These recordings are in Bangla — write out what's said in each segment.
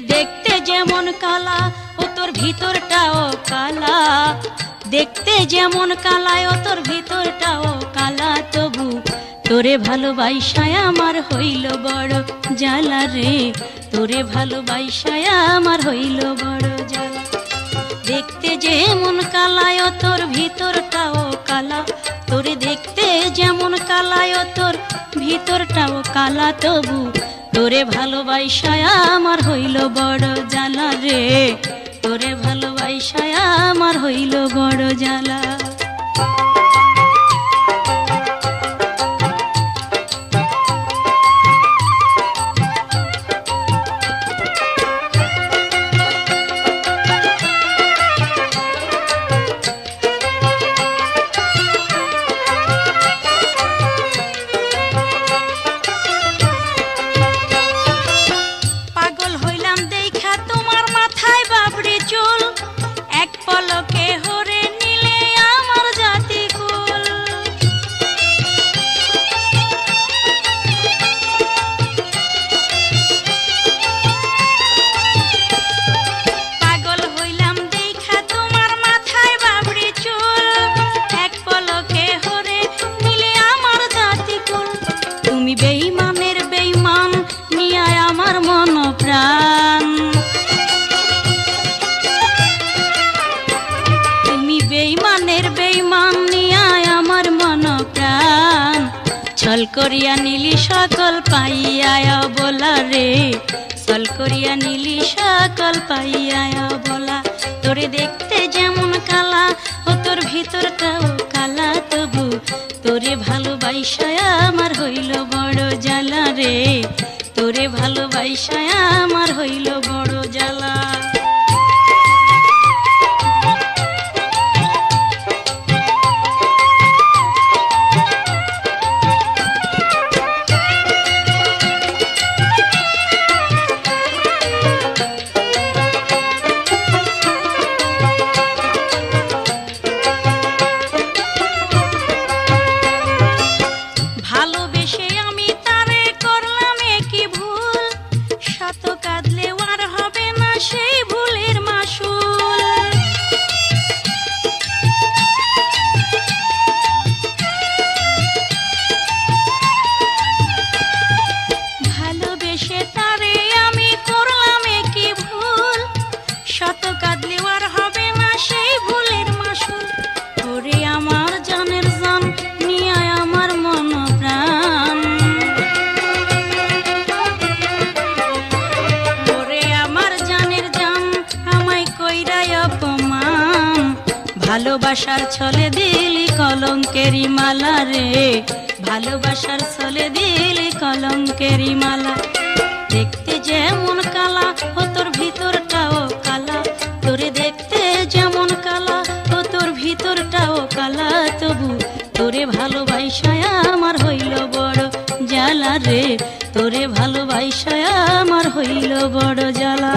দেখতে যেমন কালা, ও তোর ভিতরটাও কালা। দেখতে যেমন কালায় ও তোর ভিতরটাও কালা। তবু তোরে ভালোবাসায় আমার হইল বড় জ্বালা রে। তোরে ভালোবাসায় আমার হইল বড় জ্বালা। দেখতে যেমন কালায় ও তোর ভিতরটাও কালা। তোরে দেখতে যেমন কালায় ও তোর ভিতরটাও কালা। তবু তোরে ভালোবাসায় আমার হইল বড় জ্বালা রে। তোরে ভালোবাসায় আমার হইল বড় জ্বালা। করিয়া নীলি সকল পাইয়া বলা রে। সল করিয়া নিলি সকল পাইয়া বলা। তোরে দেখতে যেমন কালা, ও তোর ভিতরটাও কালা তবু। তোরে ভালোবাসায় আমার হইল বড় জ্বালা রে। তোরে ভালোবাসায় ভালোবাসার ছলে দিলি কলঙ্কেরি মালা রে। ভালোবাসার ছলে দিলি কলঙ্কেরি মালা। দেখতে যেমন কালা, ও তোর ভিতরটাও কালা। তোরে দেখতে যেমন কালা, ও তোর ভিতরটাও কালা। তবু তোরে ভালোবাসায় আমার হইল বড় জ্বালা রে। তোরে ভালোবাসায় আমার হইল বড় জ্বালা।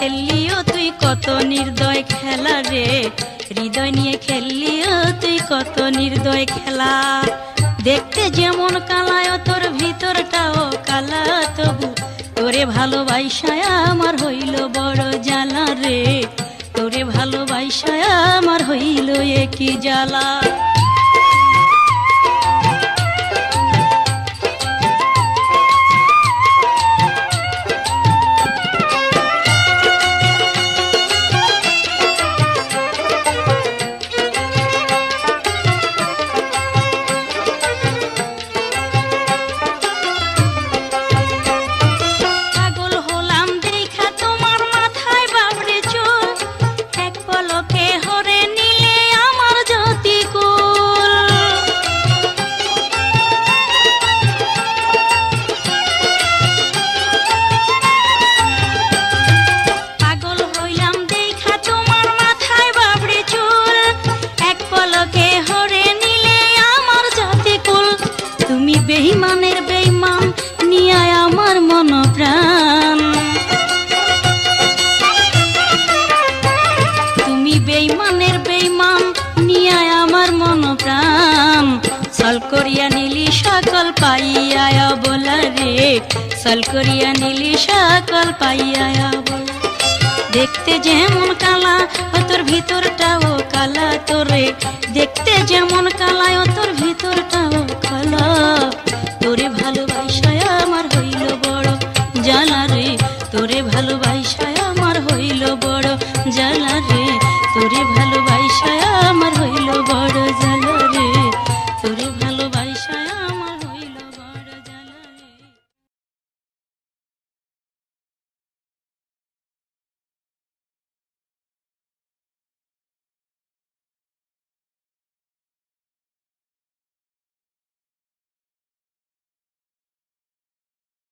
খেললিও তুই কত নির্দয় খেলা রে? হৃদয় নিয়ে খেললিও তুই কত নির্দয় খেলা? দেখতে যেমন কালায় তোর ভিতরটাও কালা, তবু তোরে ভালোবাসায় আমার হইল বড় জ্বালা রে। তোরে ভালোবাসায় আমার হইল একই জ্বালা। করিয়া নিলি সকল পাইয়া বলা রে। সল করিয়া নিলি সকল পাইয়া দেখতে যেমন কালা ও তোর ভিতরটাও কালা তোরে। দেখতে যেমন কালা ও তোর ভিতরটাও কালা।